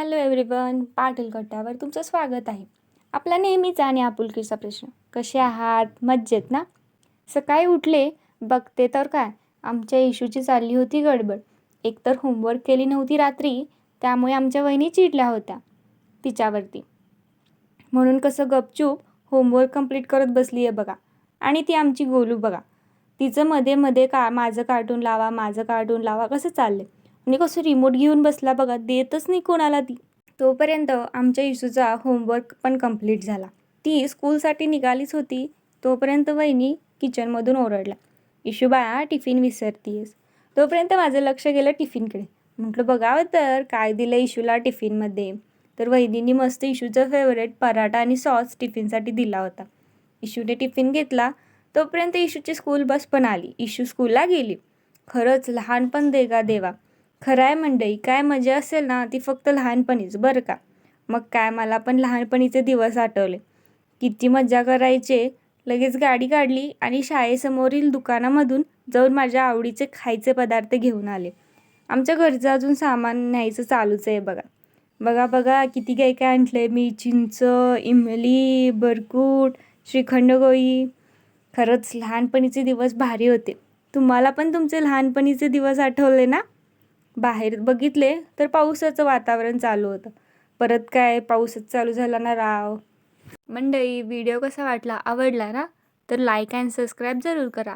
Hello everyone Patil गट्ट्यावर तुमचं स्वागत आहे. आपला नेहमीचा आणि आपुलकीचा प्रश्न कसे आहात? मज्जेत ना? सकाळी उठले बघते तर काय? आमच्या इशूची चालली होती गडबड. एकतर होमवर्क केली नव्हती रात्री त्यामुळे आमच्या वहिनी चिडल्या होत्या तिच्यावरती. म्हणून कसं गपचूप होमवर्क कंप्लीट करत बसली आहे बघा. आणि ती आमची गोलू बघा. तिचं मध्ये मध्ये का माझं कार्टून लावा माझं कार्टून लावा कसं चाललं आणि कसं रिमोट घेऊन बसला बघा देतच नाही कोणाला ती. तोपर्यंत आमच्या इशूचा होमवर्क पण कंप्लीट झाला. ती स्कूलसाठी निघालीच होती. तोपर्यंत वहिनी किचनमधून ओरडला इशू बाळा टिफिन विसरतीयस. तोपर्यंत माझं लक्ष गेलं टिफिनकडे म्हटलं बघावं तर काय दिलं इशूला टिफिनमध्ये तर वहिनींनी मस्त इशूचं फेवरेट पराठा आणि सॉस टिफिनसाठी दिला होता. इशूने टिफिन घेतला. तोपर्यंत इशूची स्कूल बस पण आली. इशू स्कूलला गेली. खरंच लहानपण देगा देवा. खरं आहे मंडई काय मजा असेल ना ती फक्त लहानपणीच बरं का? मग काय मला पण लहानपणीचे दिवस आठवले. किती मज्जा करायचे. लगेच गाडी काढली आणि शाळेसमोरील दुकानामधून जाऊन माझ्या आवडीचे खायचे पदार्थ घेऊन आले. आमच्या घरचं अजून सामान न्यायचं चालूच आहे बघा. बघा बघा किती काय काय आणलं मी चिंच इमली बरकूट श्रीखंड गोळी. खरंच लहानपणीचे दिवस भारी होते. तुम्हाला पण तुमचे लहानपणीचे दिवस आठवले ना? बाहेर बघितले तर पावसाचं वातावरण चालू होतं. परत काय? पाऊसच चालू झाला ना राव. मंडई व्हिडिओ कसा वाटला? आवडला ना? तर लाईक अँड सबस्क्राईब जरूर करा.